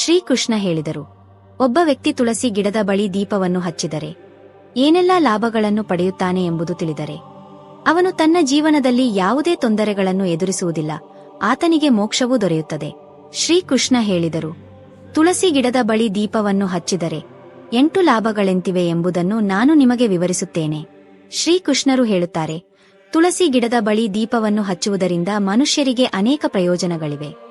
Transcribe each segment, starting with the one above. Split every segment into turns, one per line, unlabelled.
ಶ್ರೀಕೃಷ್ಣ ಹೇಳಿದರು, ಒಬ್ಬ ವ್ಯಕ್ತಿ ತುಳಸಿ ಗಿಡದ ಬಳಿ ದೀಪವನ್ನು ಹಚ್ಚಿದರೆ ಏನೆಲ್ಲ ಲಾಭಗಳನ್ನು ಪಡೆಯುತ್ತಾನೆ ಎಂಬುದು ತಿಳಿದರೆ, ಅವನು ತನ್ನ ಜೀವನದಲ್ಲಿ ಯಾವುದೇ ತೊಂದರೆಗಳನ್ನು ಎದುರಿಸುವುದಿಲ್ಲ, ಆತನಿಗೆ ಮೋಕ್ಷವೂ ದೊರೆಯುತ್ತದೆ. ಶ್ರೀಕೃಷ್ಣ ಹೇಳಿದರು, ತುಳಸಿ ಗಿಡದ ಬಳಿ ದೀಪವನ್ನು ಹಚ್ಚಿದರೆ ಎಂಟು ಲಾಭಗಳೆಂತಿವೆ ಎಂಬುದನ್ನು ನಾನು ನಿಮಗೆ ವಿವರಿಸುತ್ತೇನೆ. ಶ್ರೀಕೃಷ್ಣರು ಹೇಳುತ್ತಾರೆ, ತುಳಸಿ ಗಿಡದ ಬಳಿ ದೀಪವನ್ನು ಹಚ್ಚುವುದರಿಂದ ಮನುಷ್ಯರಿಗೆ ಅನೇಕ ಪ್ರಯೋಜನಗಳಿವೆ.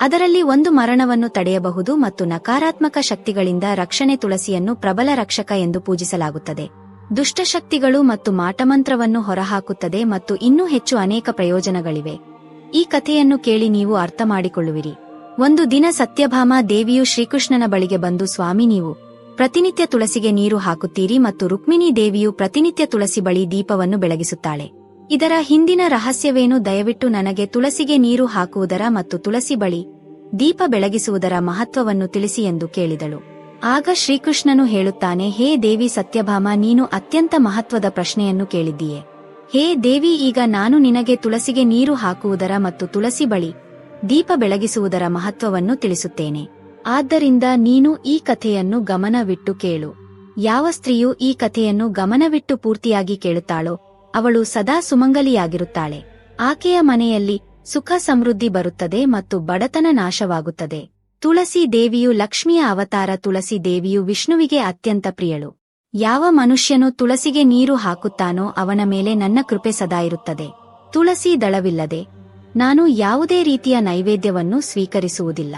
ಅದರಲ್ಲಿ ಒಂದು ಮರಣವನ್ನು ತಡೆಯಬಹುದು ಮತ್ತು ನಕಾರಾತ್ಮಕ ಶಕ್ತಿಗಳಿಂದ ರಕ್ಷಣೆ ತುಳಸಿಯನ್ನು ಪ್ರಬಲ ರಕ್ಷಕ ಎಂದು ಪೂಜಿಸಲಾಗುತ್ತದೆ. ದುಷ್ಟಶಕ್ತಿಗಳು ಮತ್ತು ಮಾಟಮಂತ್ರವನ್ನು ಹೊರಹಾಕುತ್ತದೆ ಮತ್ತು ಇನ್ನೂ ಹೆಚ್ಚು ಅನೇಕ ಪ್ರಯೋಜನಗಳಿವೆ. ಈ ಕಥೆಯನ್ನು ಕೇಳಿ ನೀವು ಅರ್ಥ ಮಾಡಿಕೊಳ್ಳುವಿರಿ ಒಂದು ದಿನ ಸತ್ಯಭಾಮ ದೇವಿಯು ಶ್ರೀಕೃಷ್ಣನ ಬಳಿಗೆ ಬಂದು, ಸ್ವಾಮಿ, ನೀವು ಪ್ರತಿನಿತ್ಯ ತುಳಸಿಗೆ ನೀರು ಹಾಕುತ್ತೀರಿ ಮತ್ತು ರುಕ್ಮಿಣಿ ದೇವಿಯು ಪ್ರತಿನಿತ್ಯ ತುಳಸಿ ಬಳಿ ದೀಪವನ್ನು ಬೆಳಗಿಸುತ್ತಾಳೆ. ಇದರ ಹಿಂದಿನ ರಹಸ್ಯವೇನು? ದಯವಿಟ್ಟು ನನಗೆ ತುಳಸಿಗೆ ನೀರು ಹಾಕುವುದರ ಮತ್ತು ತುಳಸಿ ಬಳಿ ದೀಪ ಬೆಳಗಿಸುವುದರ ಮಹತ್ವವನ್ನು ತಿಳಿಸಿ ಎಂದು ಕೇಳಿದಳು. ಆಗ ಶ್ರೀಕೃಷ್ಣನು ಹೇಳುತ್ತಾನೆ, ಹೇ ದೇವಿ ಸತ್ಯಭಾಮ, ನೀನು ಅತ್ಯಂತ ಮಹತ್ವದ ಪ್ರಶ್ನೆಯನ್ನು ಕೇಳಿದ್ದೀಯೆ. ಹೇ ದೇವಿ, ಈಗ ನಾನು ನಿನಗೆ ತುಳಸಿಗೆ ನೀರು ಹಾಕುವುದರ ಮತ್ತು ತುಳಸಿ ಬಳಿ ದೀಪ ಬೆಳಗಿಸುವುದರ ಮಹತ್ವವನ್ನು ತಿಳಿಸುತ್ತೇನೆ. ಆದ್ದರಿಂದ ನೀನು ಈ ಕಥೆಯನ್ನು ಗಮನವಿಟ್ಟು ಕೇಳು. ಯಾವ ಸ್ತ್ರೀಯು ಈ ಕಥೆಯನ್ನು ಗಮನವಿಟ್ಟು ಪೂರ್ತಿಯಾಗಿ ಕೇಳುತ್ತಾಳೋ ಅವಳು ಸದಾ ಸುಮಂಗಲಿಯಾಗಿರುತ್ತಾಳೆ. ಆಕೆಯ ಮನೆಯಲ್ಲಿ ಸುಖ ಸಮೃದ್ಧಿ ಬರುತ್ತದೆ ಮತ್ತು ಬಡತನ ನಾಶವಾಗುತ್ತದೆ. ತುಳಸಿ ದೇವಿಯು ಲಕ್ಷ್ಮಿಯ ಅವತಾರ, ತುಳಸಿ ದೇವಿಯು ವಿಷ್ಣುವಿಗೆ ಅತ್ಯಂತ ಪ್ರಿಯಳು. ಯಾವ ಮನುಷ್ಯನು ತುಳಸಿಗೆ ನೀರು ಹಾಕುತ್ತಾನೋ ಅವನ ಮೇಲೆ ನನ್ನ ಕೃಪೆ ಸದಾ ಇರುತ್ತದೆ. ತುಳಸಿ ದಳವಿಲ್ಲದೆ ನಾನು ಯಾವುದೇ ರೀತಿಯ ನೈವೇದ್ಯವನ್ನು ಸ್ವೀಕರಿಸುವುದಿಲ್ಲ.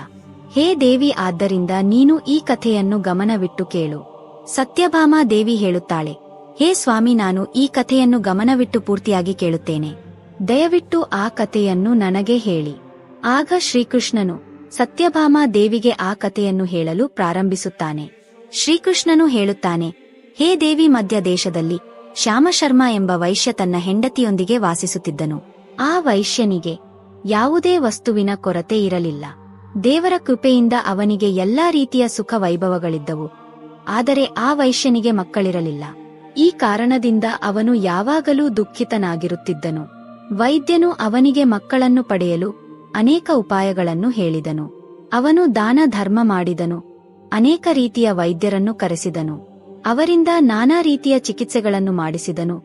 ಹೇ ದೇವಿ, ಆದ್ದರಿಂದ ನೀನು ಈ ಕಥೆಯನ್ನು ಗಮನವಿಟ್ಟು ಕೇಳು. ಸತ್ಯಭಾಮ ದೇವಿ ಹೇಳುತ್ತಾಳೆ ಹೇ ಸ್ವಾಮಿ, ನಾನು ಈ ಕಥೆಯನ್ನು ಗಮನವಿಟ್ಟು ಪೂರ್ತಿಯಾಗಿ ಕೇಳುತ್ತೇನೆ. ದಯವಿಟ್ಟು ಆ ಕಥೆಯನ್ನು ನನಗೆ ಹೇಳಿ. ಆಗ ಶ್ರೀಕೃಷ್ಣನು ಸತ್ಯಭಾಮ ದೇವಿಗೆ ಆ ಕಥೆಯನ್ನು ಹೇಳಲು ಪ್ರಾರಂಭಿಸುತ್ತಾನೆ. ಶ್ರೀಕೃಷ್ಣನು ಹೇಳುತ್ತಾನೆ, ಹೇ ದೇವಿ ಮಧ್ಯ ದೇಶದಲ್ಲಿ ಶ್ಯಾಮಶರ್ಮ ಎಂಬ ವೈಶ್ಯ ತನ್ನ ಹೆಂಡತಿಯೊಂದಿಗೆ ವಾಸಿಸುತ್ತಿದ್ದನು. ಆ ವೈಶ್ಯನಿಗೆ ಯಾವುದೇ ವಸ್ತುವಿನ ಕೊರತೆ ಇರಲಿಲ್ಲ. ದೇವರ ಕೃಪೆಯಿಂದ ಅವನಿಗೆ ಎಲ್ಲಾ ರೀತಿಯ ಸುಖ ವೈಭವಗಳಿದ್ದವು ಆದರೆ ಆ ವೈಶ್ಯನಿಗೆ ಮಕ್ಕಳಿರಲಿಲ್ಲ. ಈ ಕಾರಣದಿಂದ ಅವನು ಯಾವಾಗಲೂ ದುಃಖಿತನಾಗಿರುತ್ತಿದ್ದನು. ವೈದ್ಯನು ಅವನಿಗೆ ಮಕ್ಕಳನ್ನು ಪಡೆಯಲು ಅನೇಕ ಉಪಾಯಗಳನ್ನು ಹೇಳಿದನು. ಅವನು ದಾನ ಧರ್ಮ ಮಾಡಿದನು. ಅನೇಕ ರೀತಿಯ ವೈದ್ಯರನ್ನು ಕರೆಸಿದನು. ಅವರಿಂದ ನಾನಾ ರೀತಿಯ ಚಿಕಿತ್ಸೆಗಳನ್ನು ಮಾಡಿಸಿದನು.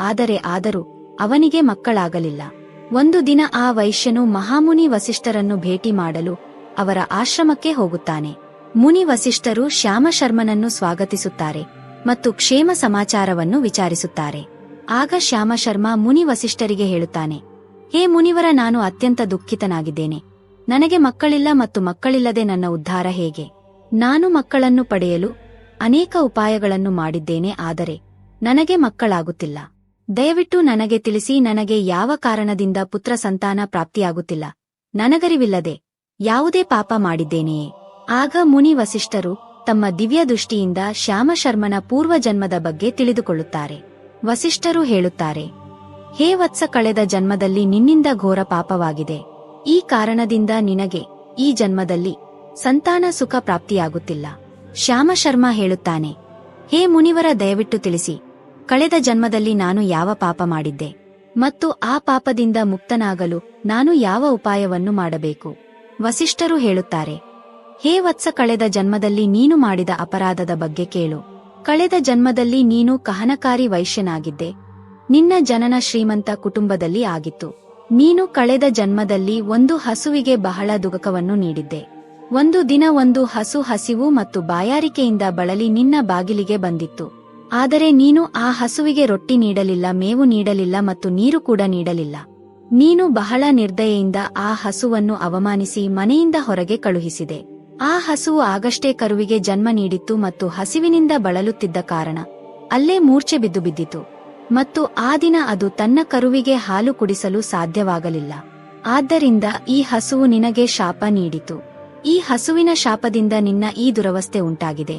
ಆದರೆ ಆದರೂ ಅವನಿಗೆ ಮಕ್ಕಳಾಗಲಿಲ್ಲ. ಒಂದು ದಿನ ಆ ವೈಶ್ಯನು ಮಹಾಮುನಿ ವಸಿಷ್ಠರನ್ನು ಭೇಟಿ ಮಾಡಲು ಅವರ ಆಶ್ರಮಕ್ಕೆ ಹೋಗುತ್ತಾನೆ. ಮುನಿ ವಸಿಷ್ಠರು ಶ್ಯಾಮಶರ್ಮನನ್ನು ಸ್ವಾಗತಿಸುತ್ತಾರೆ. ಮತ್ತು ಕ್ಷೇಮ ಸಮಾಚಾರವನ್ನು ವಿಚಾರಿಸುತ್ತಾರೆ. ಆಗ ಶ್ಯಾಮಶರ್ಮ ಮುನಿ ವಸಿಷ್ಠರಿಗೆ ಹೇಳುತ್ತಾನೆ, ಹೇ ಮುನಿವರ, ನಾನು ಅತ್ಯಂತ ದುಃಖಿತನಾಗಿದ್ದೇನೆ. ನನಗೆ ಮಕ್ಕಳಿಲ್ಲ ಮತ್ತು ಮಕ್ಕಳಿಲ್ಲದೆ ನನ್ನ ಉದ್ಧಾರ ಹೇಗೆ? ನಾನು ಮಕ್ಕಳನ್ನು ಪಡೆಯಲು ಅನೇಕ ಉಪಾಯಗಳನ್ನು ಮಾಡಿದ್ದೇನೆ, ಆದರೆ ನನಗೆ ಮಕ್ಕಳಾಗುತ್ತಿಲ್ಲ. ದಯವಿಟ್ಟು ನನಗೆ ತಿಳಿಸಿ, ನನಗೆ ಯಾವ ಕಾರಣದಿಂದ ಪುತ್ರ ಸಂತಾನ ಪ್ರಾಪ್ತಿಯಾಗುತ್ತಿಲ್ಲ. ನನಗರಿವಿಲ್ಲದೆ ಯಾವುದೇ ಪಾಪ ಮಾಡಿದ್ದೇನೆಯೇ? ಆಗ ಮುನಿ ವಸಿಷ್ಠರು ತಮ್ಮ ದಿವ್ಯ ದೃಷ್ಟಿಯಿಂದ ಶ್ಯಾಮಶರ್ಮನ ಪೂರ್ವಜನ್ಮದ ಬಗ್ಗೆ ತಿಳಿದುಕೊಳ್ಳುತ್ತಾರೆ. ವಸಿಷ್ಠರು ಹೇಳುತ್ತಾರೆ, ಹೇ ವತ್ಸ ಕಳೆದ ಜನ್ಮದಲ್ಲಿ ನಿನ್ನಿಂದ ಘೋರ ಪಾಪವಾಗಿದೆ. ಈ ಕಾರಣದಿಂದ ನಿನಗೆ ಈ ಜನ್ಮದಲ್ಲಿ ಸಂತಾನ ಸುಖ ಪ್ರಾಪ್ತಿಯಾಗುತ್ತಿಲ್ಲ ಶ್ಯಾಮಶರ್ಮ ಹೇಳುತ್ತಾನೆ, ಹೇ ಮುನಿವರ ದಯವಿಟ್ಟು ತಿಳಿಸಿ, ಕಳೆದ ಜನ್ಮದಲ್ಲಿ ನಾನು ಯಾವ ಪಾಪ ಮಾಡಿದ್ದೆ? ಮತ್ತು ಆ ಪಾಪದಿಂದ ಮುಕ್ತನಾಗಲು ನಾನು ಯಾವ ಉಪಾಯವನ್ನು ಮಾಡಬೇಕು ವಸಿಷ್ಠರು ಹೇಳುತ್ತಾರೆ ಹೇ ವತ್ಸ ಕಳೆದ ಜನ್ಮದಲ್ಲಿ ನೀನು ಮಾಡಿದ ಅಪರಾಧದ ಬಗ್ಗೆ ಕೇಳು. ಕಳೆದ ಜನ್ಮದಲ್ಲಿ ನೀನು ಕಹನಕಾರಿ ವೈಶ್ಯನಾಗಿದ್ದೆ. ನಿನ್ನ ಜನನ ಶ್ರೀಮಂತ ಕುಟುಂಬದಲ್ಲಿ ಆಗಿತ್ತು. ನೀನು ಕಳೆದ ಜನ್ಮದಲ್ಲಿ ಒಂದು ಹಸುವಿಗೆ ಬಹಳ ದುಗಕವನ್ನು ನೀಡಿದ್ದೆ. ಒಂದು ದಿನ ಒಂದು ಹಸು ಹಸಿವು ಮತ್ತು ಬಾಯಾರಿಕೆಯಿಂದ ಬಳಲಿ ನಿನ್ನ ಬಾಗಿಲಿಗೆ ಬಂದಿತ್ತು. ಆದರೆ ನೀನು ಆ ಹಸುವಿಗೆ ರೊಟ್ಟಿ ನೀಡಲಿಲ್ಲ, ಮೇವು ನೀಡಲಿಲ್ಲ ಮತ್ತು ನೀರು ಕೂಡ ನೀಡಲಿಲ್ಲ. ನೀನು ಬಹಳ ನಿರ್ದಯೆಯಿಂದ ಆ ಹಸುವನ್ನು ಅವಮಾನಿಸಿ ಮನೆಯಿಂದ ಹೊರಗೆ ಕಳುಹಿಸಿದೆ. ಆ ಹಸುವು ಆಗಷ್ಟೇ ಕರುವಿಗೆ ಜನ್ಮ ನೀಡಿತ್ತು ಮತ್ತು ಹಸಿವಿನಿಂದ ಬಳಲುತ್ತಿದ್ದ ಕಾರಣ ಅಲ್ಲೇ ಮೂರ್ಛೆ ಬಿದ್ದು ಬಿದ್ದಿತು. ಮತ್ತು ಆ ದಿನ ಅದು ತನ್ನ ಕರುವಿಗೆ ಹಾಲು ಕುಡಿಸಲು ಸಾಧ್ಯವಾಗಲಿಲ್ಲ. ಆದ್ದರಿಂದ ಈ ಹಸುವು ನಿನಗೆ ಶಾಪ ನೀಡಿತು. ಈ ಹಸುವಿನ ಶಾಪದಿಂದ ನಿನ್ನ ಈ ದುರವಸ್ಥೆ ಉಂಟಾಗಿದೆ.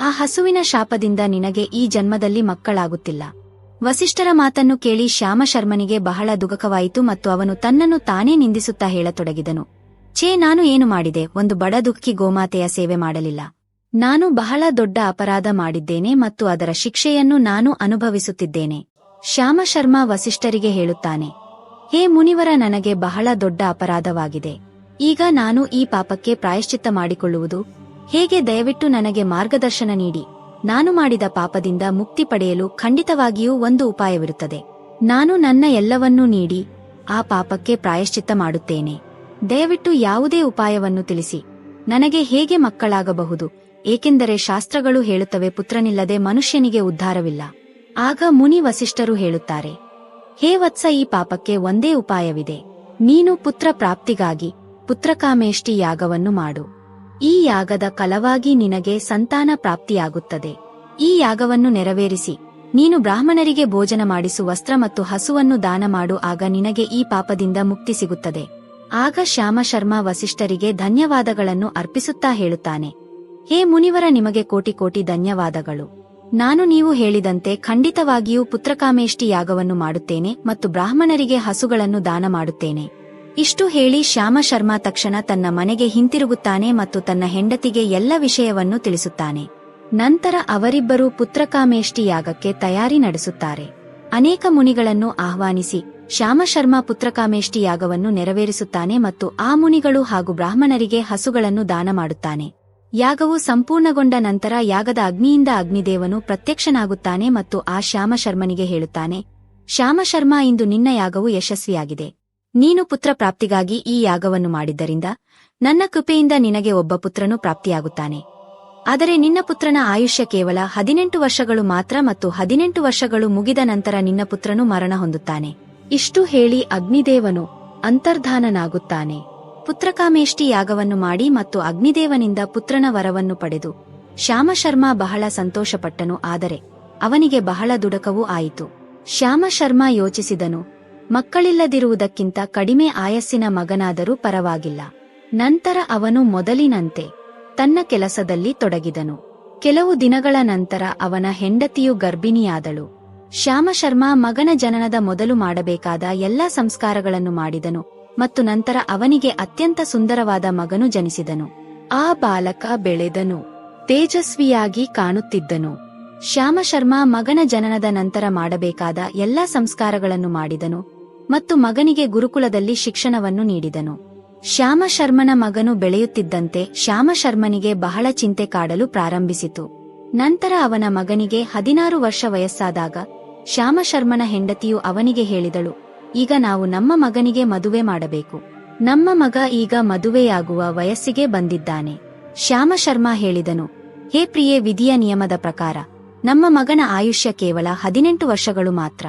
ಆ ಹಸುವಿನ ಶಾಪದಿಂದ ನಿನಗೆ ಈ ಜನ್ಮದಲ್ಲಿ ಮಕ್ಕಳಾಗುತ್ತಿಲ್ಲ. ವಸಿಷ್ಠರ ಮಾತನ್ನು ಕೇಳಿ ಶ್ಯಾಮಶರ್ಮನಿಗೆ ಬಹಳ ದುಃಖವಾಯಿತು ಮತ್ತು ಅವನು ತನ್ನನ್ನು ತಾನೇ ನಿಂದಿಸುತ್ತಾ ಹೇಳತೊಡಗಿದನು. ಛೇ, ನಾನು ಏನು ಮಾಡಿದೆ? ಒಂದು ಬಡ ದುಃಖಿ ಗೋಮಾತೆಯ ಸೇವೆ ಮಾಡಲಿಲ್ಲ. ನಾನು ಬಹಳ ದೊಡ್ಡ ಅಪರಾಧ ಮಾಡಿದ್ದೇನೆ ಮತ್ತು ಅದರ ಶಿಕ್ಷೆಯನ್ನು ನಾನು ಅನುಭವಿಸುತ್ತಿದ್ದೇನೆ. ಶ್ಯಾಮಶರ್ಮ ವಸಿಷ್ಠರಿಗೆ ಹೇಳುತ್ತಾನೆ, ಹೇ ಮುನಿವರ, ನನಗೆ ಬಹಳ ದೊಡ್ಡ ಅಪರಾಧವಾಗಿದೆ. ಈಗ ನಾನು ಈ ಪಾಪಕ್ಕೆ ಪ್ರಾಯಶ್ಚಿತ್ತ ಮಾಡಿಕೊಳ್ಳುವುದು? ಹೇಗೆ? ದಯವಿಟ್ಟು ನನಗೆ ಮಾರ್ಗದರ್ಶನ ನೀಡಿ. ನಾನು ಮಾಡಿದ ಪಾಪದಿಂದ ಮುಕ್ತಿ ಪಡೆಯಲು ಖಂಡಿತವಾಗಿಯೂ ಒಂದು ಉಪಾಯವಿರುತ್ತದೆ. ನಾನು ನನ್ನ ಎಲ್ಲವನ್ನೂ ನೀಡಿ, ಆ ಪಾಪಕ್ಕೆ ಪ್ರಾಯಶ್ಚಿತ್ತ ಮಾಡುತ್ತೇನೆ. ದಯವಿಟ್ಟು ಯಾವುದೇ ಉಪಾಯವನ್ನು ತಿಳಿಸಿ. ನನಗೆ ಹೇಗೆ ಮಕ್ಕಳಾಗಬಹುದು? ಏಕೆಂದರೆ ಶಾಸ್ತ್ರಗಳು ಹೇಳುತ್ತವೆ, ಪುತ್ರನಿಲ್ಲದೆ ಮನುಷ್ಯನಿಗೆ ಉದ್ಧಾರವಿಲ್ಲ. ಆಗ ಮುನಿ ವಸಿಷ್ಠರು ಹೇಳುತ್ತಾರೆ, ಹೇ ವತ್ಸ, ಈ ಪಾಪಕ್ಕೆ ಒಂದೇ ಉಪಾಯವಿದೆ. ನೀನು ಪುತ್ರ ಪ್ರಾಪ್ತಿಗಾಗಿ ಪುತ್ರಕಾಮೇಷ್ಟಿ ಯಾಗವನ್ನು ಮಾಡು. ಈ ಯಾಗದ ಕಲವಾಗಿ ನಿನಗೆ ಸಂತಾನ ಪ್ರಾಪ್ತಿಯಾಗುತ್ತದೆ. ಈ ಯಾಗವನ್ನು ನೆರವೇರಿಸಿ, ನೀನು ಬ್ರಾಹ್ಮಣರಿಗೆ ಭೋಜನ ಮಾಡಿಸು, ವಸ್ತ್ರ ಮತ್ತು ಹಸುವನ್ನು ದಾನ ಮಾಡು, ಆಗ ನಿನಗೆ ಈ ಪಾಪದಿಂದ ಮುಕ್ತಿ ಸಿಗುತ್ತದೆ. ಆಗ ಶ್ಯಾಮ ಶರ್ಮಾ ವಸಿಷ್ಠರಿಗೆ ಧನ್ಯವಾದಗಳನ್ನು ಅರ್ಪಿಸುತ್ತಾ ಹೇಳುತ್ತಾನೆ. ಹೇ ಮುನಿವರ, ನಿಮಗೆ ಕೋಟಿ ಕೋಟಿ ಧನ್ಯವಾದಗಳು. ನಾನು ನೀವು ಹೇಳಿದಂತೆ ಖಂಡಿತವಾಗಿಯೂ ಪುತ್ರಕಾಮೇಷ್ಟಿ ಯಾಗವನ್ನು ಮಾಡುತ್ತೇನೆ ಮತ್ತು ಬ್ರಾಹ್ಮಣರಿಗೆ ಹಸುಗಳನ್ನು ದಾನ ಮಾಡುತ್ತೇನೆ. ಇಷ್ಟು ಹೇಳಿ ಶ್ಯಾಮ ಶರ್ಮಾ ತಕ್ಷಣ ತನ್ನ ಮನೆಗೆ ಹಿಂತಿರುಗುತ್ತಾನೆ ಮತ್ತು ತನ್ನ ಹೆಂಡತಿಗೆ ಎಲ್ಲ ವಿಷಯವನ್ನು ತಿಳಿಸುತ್ತಾನೆ. ನಂತರ ಅವರಿಬ್ಬರೂ ಪುತ್ರಕಾಮೇಷ್ಟಿ ಯಾಗಕ್ಕೆ ತಯಾರಿ ನಡೆಸುತ್ತಾರೆ. ಅನೇಕ ಮುನಿಗಳನ್ನು ಆಹ್ವಾನಿಸಿ ಶ್ಯಾಮ ಶರ್ಮಾ ಪುತ್ರಕಾಮೇಷ್ಟಿ ಯಾಗವನ್ನು ನೆರವೇರಿಸುತ್ತಾನೆ ಮತ್ತು ಆ ಮುನಿಗಳು ಹಾಗೂ ಬ್ರಾಹ್ಮಣರಿಗೆ ಹಸುಗಳನ್ನು ದಾನ ಮಾಡುತ್ತಾನೆ. ಯಾಗವು ಸಂಪೂರ್ಣಗೊಂಡ ನಂತರ ಯಾಗದ ಅಗ್ನಿಯಿಂದ ಅಗ್ನಿದೇವನು ಪ್ರತ್ಯಕ್ಷನಾಗುತ್ತಾನೆ ಮತ್ತು ಆ ಶ್ಯಾಮಶರ್ಮನಿಗೆ ಹೇಳುತ್ತಾನೆ ಶ್ಯಾಮಶರ್ಮ ಇಂದು ನಿನ್ನ ಯಾಗವು ಯಶಸ್ವಿಯಾಗಿದೆ. ನೀನು ಪುತ್ರ ಪ್ರಾಪ್ತಿಗಾಗಿ ಈ ಯಾಗವನ್ನು ಮಾಡಿದ್ದರಿಂದ ನನ್ನ ಕೃಪೆಯಿಂದ ನಿನಗೆ ಒಬ್ಬ ಪುತ್ರನು ಪ್ರಾಪ್ತಿಯಾಗುತ್ತಾನೆ. ಆದರೆ ನಿನ್ನ ಪುತ್ರನ ಆಯುಷ್ಯ ಕೇವಲ ಹದಿನೆಂಟು ವರ್ಷಗಳು ಮಾತ್ರ ಮತ್ತು ಹದಿನೆಂಟು ವರ್ಷಗಳು ಮುಗಿದ ನಂತರ ನಿನ್ನ ಪುತ್ರನು ಮರಣ ಹೊಂದುತ್ತಾನೆ. ಇಷ್ಟು ಹೇಳಿ ಅಗ್ನಿದೇವನು ಅಂತರ್ಧಾನನಾಗುತ್ತಾನೆ. ಪುತ್ರಕಾಮೇಷ್ಟಿ ಯಾಗವನ್ನು ಮಾಡಿ ಮತ್ತು ಅಗ್ನಿದೇವನಿಂದ ಪುತ್ರನ ವರವನ್ನು ಪಡೆದು ಶ್ಯಾಮಶರ್ಮ ಬಹಳ ಸಂತೋಷಪಟ್ಟನು, ಆದರೆ ಅವನಿಗೆ ಬಹಳ ದುಡಕವೂ ಆಯಿತು. ಶ್ಯಾಮಶರ್ಮಾ ಯೋಚಿಸಿದನು, ಮಕ್ಕಳಿಲ್ಲದಿರುವುದಕ್ಕಿಂತ ಕಡಿಮೆ ಆಯಸ್ಸಿನ ಮಗನಾದರೂ ಪರವಾಗಿಲ್ಲ. ನಂತರ ಅವನು ಮೊದಲಿನಂತೆ ತನ್ನ ಕೆಲಸದಲ್ಲಿ ತೊಡಗಿದನು. ಕೆಲವು ದಿನಗಳ ನಂತರ ಅವನ ಹೆಂಡತಿಯು ಗರ್ಭಿಣಿಯಾದಳು. ಶ್ಯಾಮಶರ್ಮಾ ಮಗನ ಜನನದ ಮೊದಲು ಮಾಡಬೇಕಾದ ಎಲ್ಲಾ ಸಂಸ್ಕಾರಗಳನ್ನು ಮಾಡಿದನು ಮತ್ತು ನಂತರ ಅವನಿಗೆ ಅತ್ಯಂತ ಸುಂದರವಾದ ಮಗನು ಜನಿಸಿದನು. ಆ ಬಾಲಕ ಬೆಳೆದನು, ತೇಜಸ್ವಿಯಾಗಿ ಕಾಣುತ್ತಿದ್ದನು. ಶ್ಯಾಮಶರ್ಮಾ ಮಗನ ಜನನದ ನಂತರ ಮಾಡಬೇಕಾದ ಎಲ್ಲಾ ಸಂಸ್ಕಾರಗಳನ್ನು ಮಾಡಿದನು ಮತ್ತು ಮಗನಿಗೆ ಗುರುಕುಲದಲ್ಲಿ ಶಿಕ್ಷಣವನ್ನು ನೀಡಿದನು. ಶ್ಯಾಮಶರ್ಮನ ಮಗನು ಬೆಳೆಯುತ್ತಿದ್ದಂತೆ ಶ್ಯಾಮಶರ್ಮನಿಗೆ ಬಹಳ ಚಿಂತೆ ಕಾಡಲು ಪ್ರಾರಂಭಿಸಿತು. ನಂತರ ಅವನ ಮಗನಿಗೆ ಹದಿನಾರು ವರ್ಷ ವಯಸ್ಸಾದಾಗ ಶ್ಯಾಮಶರ್ಮನ ಹೆಂಡತಿಯು ಅವನಿಗೆ ಹೇಳಿದಳು, ಈಗ ನಾವು ನಮ್ಮ ಮಗನಿಗೆ ಮದುವೆ ಮಾಡಬೇಕು. ನಮ್ಮ ಮಗ ಈಗ ಮದುವೆಯಾಗುವ ವಯಸ್ಸಿಗೆ ಬಂದಿದ್ದಾನೆ. ಶ್ಯಾಮಶರ್ಮ ಹೇಳಿದನು, ಹೇ ಪ್ರಿಯೆ, ವಿಧಿಯ ನಿಯಮದ ಪ್ರಕಾರ, ನಮ್ಮ ಮಗನ ಆಯುಷ್ಯ ಕೇವಲ ಹದಿನೆಂಟು ವರ್ಷಗಳು ಮಾತ್ರ.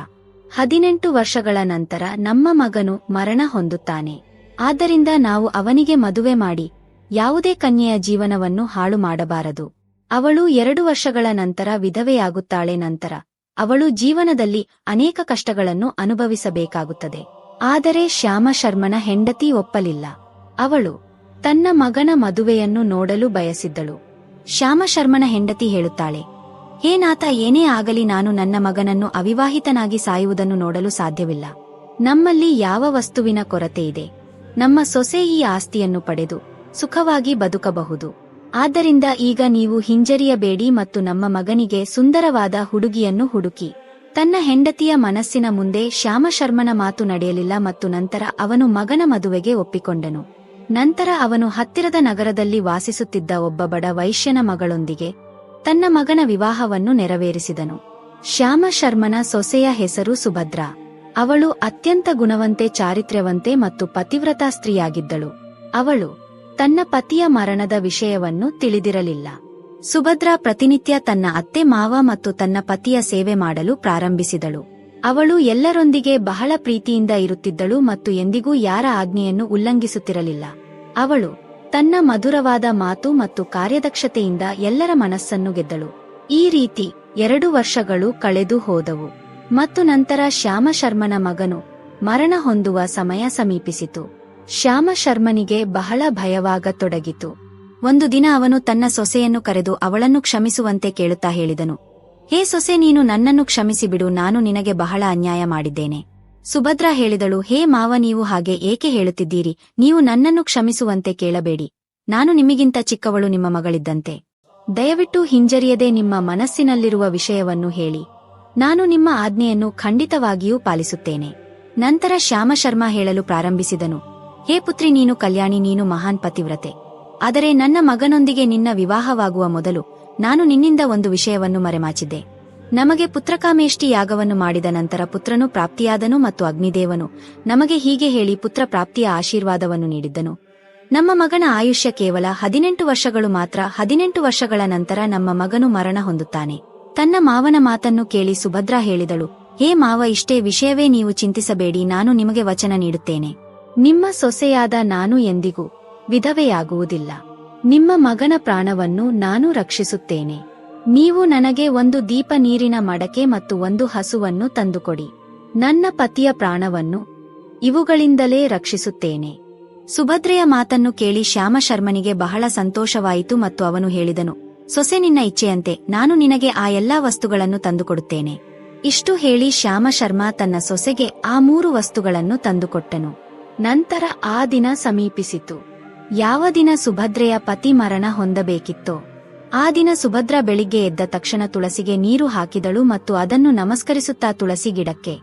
ಹದಿನೆಂಟು ವರ್ಷಗಳ ನಂತರ ನಮ್ಮ ಮಗನು ಮರಣ ಹೊಂದುತ್ತಾನೆ. ಆದ್ದರಿಂದ ನಾವು ಅವನಿಗೆ ಮದುವೆ ಮಾಡಿ ಯಾವುದೇ ಕನ್ಯೆಯ ಜೀವನವನ್ನು ಹಾಳು ಮಾಡಬಾರದು. ಅವಳು ಎರಡು ವರ್ಷಗಳ ನಂತರ ವಿಧವೆಯಾಗುತ್ತಾಳೆ ನಂತರ ಅವಳು ಜೀವನದಲ್ಲಿ ಅನೇಕ ಕಷ್ಟಗಳನ್ನು ಅನುಭವಿಸಬೇಕಾಗುತ್ತದೆ. ಆದರೆ ಶ್ಯಾಮ ಶರ್ಮನ ಹೆಂಡತಿ ಒಪ್ಪಲಿಲ್ಲ. ಅವಳು ತನ್ನ ಮಗನ ಮದುವೆಯನ್ನು ನೋಡಲು ಬಯಸಿದ್ದಳು. ಶ್ಯಾಮ ಶರ್ಮನ ಹೆಂಡತಿ ಹೇಳುತ್ತಾಳೆ ಹೇ ನಾಥ ಏನೇ ಆಗಲಿ ನಾನು ನನ್ನ ಮಗನನ್ನು ಅವಿವಾಹಿತನಾಗಿ ಸಾಯುವುದನ್ನು ನೋಡಲು ಸಾಧ್ಯವಿಲ್ಲ. ನಮ್ಮಲ್ಲಿ ಯಾವ ವಸ್ತುವಿನ ಕೊರತೆ ಇದೆ? ನಮ್ಮ ಸೊಸೆ ಈ ಆಸ್ತಿಯನ್ನು ಪಡೆದು ಸುಖವಾಗಿ ಬದುಕಬಹುದು. ಆದ್ದರಿಂದ ಈಗ ನೀವು ಹಿಂಜರಿಯಬೇಡಿ ಮತ್ತು ನಮ್ಮ ಮಗನಿಗೆ ಸುಂದರವಾದ ಹುಡುಗಿಯನ್ನು ಹುಡುಕಿ. ತನ್ನ ಹೆಂಡತಿಯ ಮನಸ್ಸಿನ ಮುಂದೆ ಶ್ಯಾಮಶರ್ಮನ ಮಾತು ನಡೆಯಲಿಲ್ಲ ಮತ್ತು ನಂತರ ಅವನು ಮಗನ ಮದುವೆಗೆ ಒಪ್ಪಿಕೊಂಡನು. ನಂತರ ಅವನು ಹತ್ತಿರದ ನಗರದಲ್ಲಿ ವಾಸಿಸುತ್ತಿದ್ದ ಒಬ್ಬ ಬಡ ವೈಶ್ಯನ ಮಗಳೊಂದಿಗೆ ತನ್ನ ಮಗನ ವಿವಾಹವನ್ನು ನೆರವೇರಿಸಿದನು. ಶ್ಯಾಮಶರ್ಮನ ಸೊಸೆಯ ಹೆಸರು ಸುಭದ್ರಾ. ಅವಳು ಅತ್ಯಂತ ಗುಣವಂತೆ, ಚಾರಿತ್ರ್ಯವಂತೆ ಮತ್ತು ಪತಿವ್ರತಾ ಸ್ತ್ರೀಯಾಗಿದ್ದಳು. ಅವಳು ತನ್ನ ಪತಿಯ ಮರಣದ ವಿಷಯವನ್ನು ತಿಳಿದಿರಲಿಲ್ಲ. ಸುಭದ್ರಾ ಪ್ರತಿನಿತ್ಯ ತನ್ನ ಅತ್ತೆ ಮಾವ ಮತ್ತು ತನ್ನ ಪತಿಯ ಸೇವೆ ಮಾಡಲು ಪ್ರಾರಂಭಿಸಿದಳು. ಅವಳು ಎಲ್ಲರೊಂದಿಗೆ ಬಹಳ ಪ್ರೀತಿಯಿಂದ ಇರುತ್ತಿದ್ದಳು ಮತ್ತು ಎಂದಿಗೂ ಯಾರ ಆಜ್ಞೆಯನ್ನು ಉಲ್ಲಂಘಿಸುತ್ತಿರಲಿಲ್ಲ. ಅವಳು ತನ್ನ ಮಧುರವಾದ ಮಾತು ಮತ್ತು ಕಾರ್ಯದಕ್ಷತೆಯಿಂದ ಎಲ್ಲರ ಮನಸ್ಸನ್ನು ಗೆದ್ದಳು. ಈ ರೀತಿ ಎರಡು ವರ್ಷಗಳು ಕಳೆದು ಹೋದವು. ಮತ್ತು ನಂತರ ಶ್ಯಾಮ ಶರ್ಮನ ಮಗನು ಮರಣ ಹೊಂದುವ ಸಮಯ ಸಮೀಪಿಸಿತು. ಶ್ಯಾಮ ಶರ್ಮನಿಗೆ ಬಹಳ ಭಯವಾಗತೊಡಗಿತು. ಒಂದು ದಿನ ಅವನು ತನ್ನ ಸೊಸೆಯನ್ನು ಕರೆದು ಅವಳನ್ನು ಕ್ಷಮಿಸುವಂತೆ ಕೇಳುತ್ತಾ ಹೇಳಿದನು. ಹೇ ಸೊಸೆ, ನೀನು ನನ್ನನ್ನು ಕ್ಷಮಿಸಿಬಿಡು, ನಾನು ನಿನಗೆ ಬಹಳ ಅನ್ಯಾಯ ಮಾಡಿದ್ದೇನೆ. ಸುಭದ್ರಾ ಹೇಳಿದಳು, ಹೇ ಮಾವ, ನೀವು ಹಾಗೆ ಏಕೆ ಹೇಳುತ್ತಿದ್ದೀರಿ? ನೀವು ನನ್ನನ್ನು ಕ್ಷಮಿಸುವಂತೆ ಕೇಳಬೇಡಿ. ನಾನು ನಿಮಗಿಂತ ಚಿಕ್ಕವಳು, ನಿಮ್ಮ ಮಗಳಿದ್ದಂತೆ. ದಯವಿಟ್ಟು ಹಿಂಜರಿಯದೆ ನಿಮ್ಮ ಮನಸ್ಸಿನಲ್ಲಿರುವ ವಿಷಯವನ್ನು ಹೇಳಿ. ನಾನು ನಿಮ್ಮ ಆಜ್ಞೆಯನ್ನು ಖಂಡಿತವಾಗಿಯೂ ಪಾಲಿಸುತ್ತೇನೆ. ನಂತರ ಶ್ಯಾಮಶರ್ಮ ಹೇಳಲು ಪ್ರಾರಂಭಿಸಿದನು. ಹೇ ಪುತ್ರಿ ನೀನು ಕಲ್ಯಾಣಿ, ನೀನು ಮಹಾನ್ ಪತಿವ್ರತೆ. ಆದರೆ ನನ್ನ ಮಗನೊಂದಿಗೆ ನಿನ್ನ ವಿವಾಹವಾಗುವ ಮೊದಲು ನಾನು ನಿನ್ನಿಂದ ಒಂದು ವಿಷಯವನ್ನು ಮರೆಮಾಚಿದ್ದೆ. ನಮಗೆ ಪುತ್ರಕಾಮೇಷ್ಟಿ ಯಾಗವನ್ನು ಮಾಡಿದ ನಂತರ ಪುತ್ರನು ಪ್ರಾಪ್ತಿಯಾದನು ಮತ್ತು ಅಗ್ನಿದೇವನು ನಮಗೆ ಹೀಗೆ ಹೇಳಿ ಪುತ್ರ ಪ್ರಾಪ್ತಿಯ ಆಶೀರ್ವಾದವನ್ನು ನೀಡಿದ್ದನು. ನಮ್ಮ ಮಗನ ಆಯುಷ್ಯ ಕೇವಲ ಹದಿನೆಂಟು ವರ್ಷಗಳು ಮಾತ್ರ, ಹದಿನೆಂಟು ವರ್ಷಗಳ ನಂತರ ನಮ್ಮ ಮಗನು ಮರಣ ಹೊಂದುತ್ತಾನೆ. ತನ್ನ ಮಾವನ ಮಾತನ್ನು ಕೇಳಿ ಸುಭದ್ರಾ ಹೇಳಿದಳು, ಹೇ ಮಾವ, ಇಷ್ಟೇ ವಿಷಯವೇ ನೀವು ಚಿಂತಿಸಬೇಡಿ, ನಾನು ನಿಮಗೆ ವಚನ ನೀಡುತ್ತೇನೆ. ನಿಮ್ಮ ಸೊಸೆಯಾದ ನಾನು ಎಂದಿಗೂ ವಿಧವೆಯಾಗುವುದಿಲ್ಲ. ನಿಮ್ಮ ಮಗನ ಪ್ರಾಣವನ್ನು ನಾನು ರಕ್ಷಿಸುತ್ತೇನೆ. ನೀವು ನನಗೆ ಒಂದು ದೀಪ ನೀರಿನ ಮಡಕೆ ಮತ್ತು ಒಂದು ಹಸುವನ್ನು ತಂದುಕೊಡಿ. ನನ್ನ ಪತಿಯ ಪ್ರಾಣವನ್ನು ಇವುಗಳಿಂದಲೇ ರಕ್ಷಿಸುತ್ತೇನೆ. ಸುಭದ್ರೆಯ ಮಾತನ್ನು ಕೇಳಿ ಶ್ಯಾಮಶರ್ಮನಿಗೆ ಬಹಳ ಸಂತೋಷವಾಯಿತು ಮತ್ತು ಅವನು ಹೇಳಿದನು, ಸೊಸೆ ನಿನ್ನ ಇಚ್ಛೆಯಂತೆ, ನಾನು ನಿನಗೆ ಆ ಎಲ್ಲಾ ವಸ್ತುಗಳನ್ನು ತಂದುಕೊಡುತ್ತೇನೆ ಇಷ್ಟು ಹೇಳಿ ಶ್ಯಾಮಶರ್ಮ ತನ್ನ ಸೊಸೆಗೆ ಆ ಮೂರು ವಸ್ತುಗಳನ್ನು ತಂದುಕೊಟ್ಟನು. ನಂತರ ಆ ದಿನ ಸಮೀಪಿಸಿತು. ಯಾವ ದಿನ ಸುಭದ್ರೆಯ ಪತಿ ಮರಣ ಹೊಂದಬೇಕಿತ್ತೋ, ಆ ದಿನ ಸುಭದ್ರ ಬೆಳಿಗ್ಗೆ ಎದ್ದ ತಕ್ಷಣ ತುಳಸಿಗೆ ನೀರು ಹಾಕಿದಳು ಮತ್ತು ಅದನ್ನು ನಮಸ್ಕರಿಸುತ್ತಾ ತುಳಸಿ ಗಿಡಕ್ಕೆ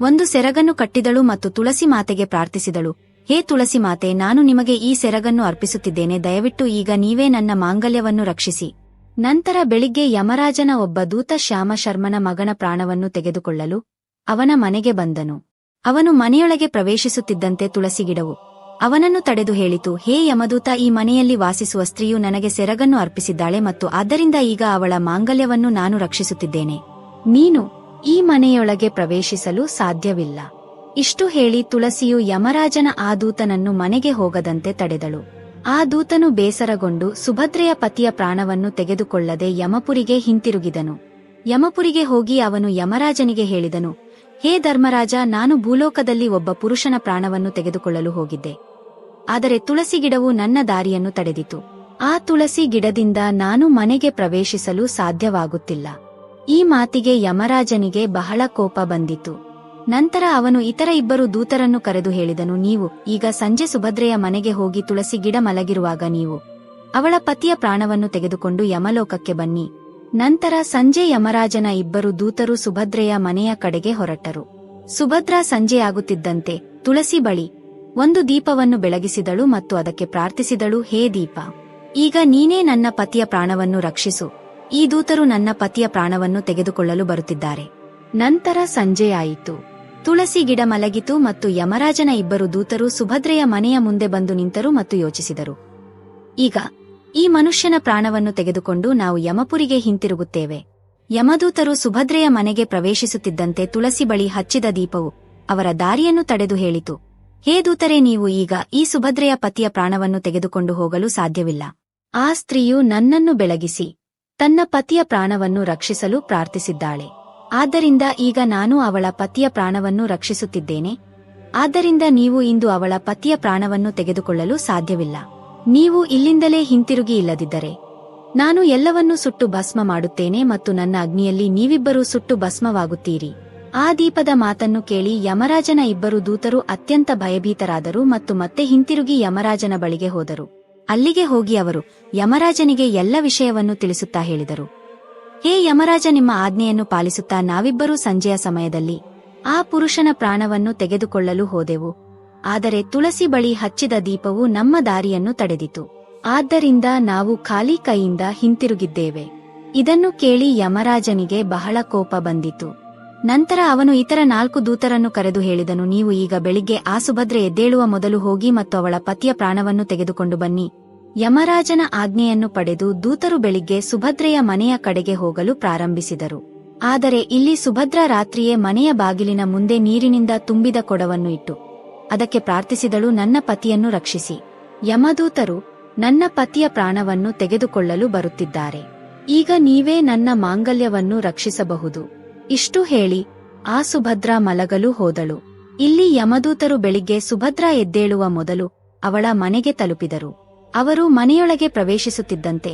ಒಂದು ಸೆರಗನ್ನು ಕಟ್ಟಿದಳು ಮತ್ತು ತುಳಸಿ ಮಾತೆಗೆ ಪ್ರಾರ್ಥಿಸಿದಳು, ಹೇ ತುಳಸಿ ಮಾತೆ, ನಾನು ನಿಮಗೆ ಈ ಸೆರಗನ್ನು ಅರ್ಪಿಸುತ್ತಿದ್ದೇನೆ, ದಯವಿಟ್ಟು ಈಗ ನೀವೇ ನನ್ನ ಮಾಂಗಲ್ಯವನ್ನು ರಕ್ಷಿಸಿ. ನಂತರ ಬೆಳಿಗ್ಗೆ ಯಮರಾಜನ ಒಬ್ಬ ದೂತ ಶ್ಯಾಮಶರ್ಮನ ಮಗನ ಪ್ರಾಣವನ್ನು ತೆಗೆದುಕೊಳ್ಳಲು ಅವನ ಮನೆಗೆ ಬಂದನು. ಅವನು ಮನೆಯೊಳಗೆ ಪ್ರವೇಶಿಸುತ್ತಿದ್ದಂತೆ ತುಳಸಿ ಗಿಡವು ಅವನನ್ನು ತಡೆದು ಹೇಳಿತು, ಹೇ ಯಮದೂತ, ಈ ಮನೆಯಲ್ಲಿ ವಾಸಿಸುವ ಸ್ತ್ರೀಯು ನನಗೆ ಸೆರಗನ್ನು ಅರ್ಪಿಸಿದ್ದಾಳೆ ಮತ್ತು ಆದ್ದರಿಂದ ಈಗ ಅವಳ ಮಾಂಗಲ್ಯವನ್ನು ನಾನು ರಕ್ಷಿಸುತ್ತಿದ್ದೇನೆ. ನೀನು ಈ ಮನೆಯೊಳಗೆ ಪ್ರವೇಶಿಸಲು ಸಾಧ್ಯವಿಲ್ಲ. ಇಷ್ಟು ಹೇಳಿ ತುಳಸಿಯು ಯಮರಾಜನ ಆ ದೂತನನ್ನು ಮನೆಗೆ ಹೋಗದಂತೆ ತಡೆದಳು. ಆ ದೂತನು ಬೇಸರಗೊಂಡು ಸುಭದ್ರೆಯ ಪತಿಯ ಪ್ರಾಣವನ್ನು ತೆಗೆದುಕೊಳ್ಳದೆ ಯಮಪುರಿಗೆ ಹಿಂತಿರುಗಿದನು. ಯಮಪುರಿಗೆ ಹೋಗಿ ಅವನು ಯಮರಾಜನಿಗೆ ಹೇಳಿದನು ಹೇ ಧರ್ಮರಾಜ, ನಾನು ಭೂಲೋಕದಲ್ಲಿ ಒಬ್ಬ ಪುರುಷನ ಪ್ರಾಣವನ್ನು ತೆಗೆದುಕೊಳ್ಳಲು ಹೋಗಿದ್ದೆ. ಆದರೆ ತುಳಸಿ ಗಿಡವು ನನ್ನ ದಾರಿಯನ್ನು ತಡೆದಿತು. ಆ ತುಳಸಿ ಗಿಡದಿಂದ ನಾನು ಮನೆಗೆ ಪ್ರವೇಶಿಸಲು ಸಾಧ್ಯವಾಗುತ್ತಿಲ್ಲ. ಈ ಮಾತಿಗೆ ಯಮರಾಜನಿಗೆ ಬಹಳ ಕೋಪ ಬಂದಿತು. ನಂತರ ಅವನು ಇತರ ಇಬ್ಬರು ದೂತರನ್ನು ಕರೆದು ಹೇಳಿದನು, ನೀವು ಈಗ ಸಂಜೆ ಸುಭದ್ರೆಯ ಮನೆಗೆ ಹೋಗಿ ತುಳಸಿ ಗಿಡ ಮಲಗಿರುವಾಗ ನೀವು ಅವಳ ಪತಿಯ ಪ್ರಾಣವನ್ನು ತೆಗೆದುಕೊಂಡು ಯಮಲೋಕಕ್ಕೆ ಬನ್ನಿ. ನಂತರ ಸಂಜೆ ಯಮರಾಜನ ಇಬ್ಬರು ದೂತರು ಸುಭದ್ರೆಯ ಮನೆಯ ಕಡೆಗೆ ಹೊರಟರು. ಸುಭದ್ರಾ ಸಂಜೆಯಾಗುತ್ತಿದ್ದಂತೆ ತುಳಸಿ ಬಳಿ ಒಂದು ದೀಪವನ್ನು ಬೆಳಗಿಸಿದಳು ಮತ್ತು ಅದಕ್ಕೆ ಪ್ರಾರ್ಥಿಸಿದಳು, ಹೇ ದೀಪ, ಈಗ ನೀನೇ ನನ್ನ ಪತಿಯ ಪ್ರಾಣವನ್ನು ರಕ್ಷಿಸು. ಈ ದೂತರು ನನ್ನ ಪತಿಯ ಪ್ರಾಣವನ್ನು ತೆಗೆದುಕೊಳ್ಳಲು ಬರುತ್ತಿದ್ದಾರೆ. ನಂತರ ಸಂಜೆಯಾಯಿತು ತುಳಸಿ ಗಿಡ ಮಲಗಿತು ಮತ್ತು ಯಮರಾಜನ ಇಬ್ಬರು ದೂತರು ಸುಭದ್ರೆಯ ಮನೆಯ ಮುಂದೆ ಬಂದು ನಿಂತರು ಮತ್ತು ಯೋಚಿಸಿದರು. ಈಗ ಈ ಮನುಷ್ಯನ ಪ್ರಾಣವನ್ನು ತೆಗೆದುಕೊಂಡು ನಾವು ಯಮಪುರಿಗೆ ಹಿಂತಿರುಗುತ್ತೇವೆ. ಯಮದೂತರು ಸುಭದ್ರೆಯ ಮನೆಗೆ ಪ್ರವೇಶಿಸುತ್ತಿದ್ದಂತೆ ತುಳಸಿ ಬಳಿ ಹಚ್ಚಿದ ದೀಪವು ಅವರ ದಾರಿಯನ್ನು ತಡೆದು ಹೇಳಿತು. ಹೇ ದೂತರೆ, ನೀವು ಈಗ ಈ ಸುಭದ್ರೆಯ ಪತಿಯ ಪ್ರಾಣವನ್ನು ತೆಗೆದುಕೊಂಡು ಹೋಗಲು ಸಾಧ್ಯವಿಲ್ಲ. ಆ ಸ್ತ್ರೀಯು ನನ್ನನ್ನು ಬೆಳಗಿಸಿ ತನ್ನ ಪತಿಯ ಪ್ರಾಣವನ್ನು ರಕ್ಷಿಸಲು ಪ್ರಾರ್ಥಿಸಿದ್ದಾಳೆ. ಆದ್ದರಿಂದ ಈಗ ನಾನು ಅವಳ ಪತಿಯ ಪ್ರಾಣವನ್ನು ರಕ್ಷಿಸುತ್ತಿದ್ದೇನೆ. ಆದ್ದರಿಂದ ನೀವು ಇಂದು ಅವಳ ಪತಿಯ ಪ್ರಾಣವನ್ನು ತೆಗೆದುಕೊಳ್ಳಲು ಸಾಧ್ಯವಿಲ್ಲ. ನೀವು ಇಲ್ಲಿಂದಲೇ ಹಿಂತಿರುಗಿ ಇಲ್ಲದಿದ್ದರೆ ನಾನು ಎಲ್ಲವನ್ನೂ ಸುಟ್ಟು ಭಸ್ಮ ಮಾಡುತ್ತೇನೆ ಮತ್ತು ನನ್ನ ಅಗ್ನಿಯಲ್ಲಿ ನೀವಿಬ್ಬರೂ ಸುಟ್ಟು ಭಸ್ಮವಾಗುತ್ತೀರಿ. ಆ ದೀಪದ ಮಾತನ್ನು ಕೇಳಿ ಯಮರಾಜನ ಇಬ್ಬರು ದೂತರು ಅತ್ಯಂತ ಭಯಭೀತರಾದರು ಮತ್ತು ಮತ್ತೆ ಹಿಂತಿರುಗಿ ಯಮರಾಜನ ಬಳಿಗೆ ಹೋದರು. ಅಲ್ಲಿಗೆ ಹೋಗಿ ಅವರು ಯಮರಾಜನಿಗೆ ಎಲ್ಲ ವಿಷಯವನ್ನು ತಿಳಿಸುತ್ತಾ ಹೇಳಿದರು. ಹೇ ಯಮರಾಜ, ನಿಮ್ಮ ಆಜ್ಞೆಯನ್ನು ಪಾಲಿಸುತ್ತಾ ನಾವಿಬ್ಬರೂ ಸಂಜೆಯ ಸಮಯದಲ್ಲಿ ಆ ಪುರುಷನ ಪ್ರಾಣವನ್ನು ತೆಗೆದುಕೊಳ್ಳಲು ಹೋದೆವು. ಆದರೆ ತುಳಸಿ ಬಳಿ ಹಚ್ಚಿದ ದೀಪವು ನಮ್ಮ ದಾರಿಯನ್ನು ತಡೆದಿತು. ಆದ್ದರಿಂದ ನಾವು ಖಾಲಿ ಕೈಯಿಂದ ಹಿಂತಿರುಗಿದ್ದೇವೆ. ಇದನ್ನು ಕೇಳಿ ಯಮರಾಜನಿಗೆ ಬಹಳ ಕೋಪ ಬಂದಿತು. ನಂತರ ಅವನು ಇತರ ನಾಲ್ಕು ದೂತರನ್ನು ಕರೆದು ಹೇಳಿದನು, ನೀವು ಈಗ ಬೆಳಿಗ್ಗೆ ಆ ಸುಭದ್ರೆ ಎದ್ದೇಳುವ ಮೊದಲು ಹೋಗಿ ಮತ್ತು ಅವಳ ಪತಿಯ ಪ್ರಾಣವನ್ನು ತೆಗೆದುಕೊಂಡು ಬನ್ನಿ. ಯಮರಾಜನ ಆಜ್ಞೆಯನ್ನು ಪಡೆದು ದೂತರು ಬೆಳಿಗ್ಗೆ ಸುಭದ್ರೆಯ ಮನೆಯ ಕಡೆಗೆ ಹೋಗಲು ಪ್ರಾರಂಭಿಸಿದರು. ಆದರೆ ಇಲ್ಲಿ ಸುಭದ್ರ ರಾತ್ರಿಯೇ ಮನೆಯ ಬಾಗಿಲಿನ ಮುಂದೆ ನೀರಿನಿಂದ ತುಂಬಿದ ಕೊಡವನ್ನು ಇಟ್ಟು ಅದಕ್ಕೆ ಪ್ರಾರ್ಥಿಸಿದಳು, ನನ್ನ ಪತಿಯನ್ನು ರಕ್ಷಿಸಿ. ಯಮದೂತರು ನನ್ನ ಪತಿಯ ಪ್ರಾಣವನ್ನು ತೆಗೆದುಕೊಳ್ಳಲು ಬರುತ್ತಿದ್ದಾರೆ. ಈಗ ನೀವೇ ನನ್ನ ಮಾಂಗಲ್ಯವನ್ನು ರಕ್ಷಿಸಬಹುದು. ಇಷ್ಟು ಹೇಳಿ, ಆ ಸುಭದ್ರ ಮಲಗಲು ಹೋದಳು. ಇಲ್ಲಿ ಯಮದೂತರು ಬೆಳಿಗ್ಗೆ ಸುಭದ್ರ ಎದ್ದೇಳುವ ಮೊದಲು ಅವಳ ಮನೆಗೆ ತಲುಪಿದರು. ಅವರು ಮನೆಯೊಳಗೆ ಪ್ರವೇಶಿಸುತ್ತಿದ್ದಂತೆ,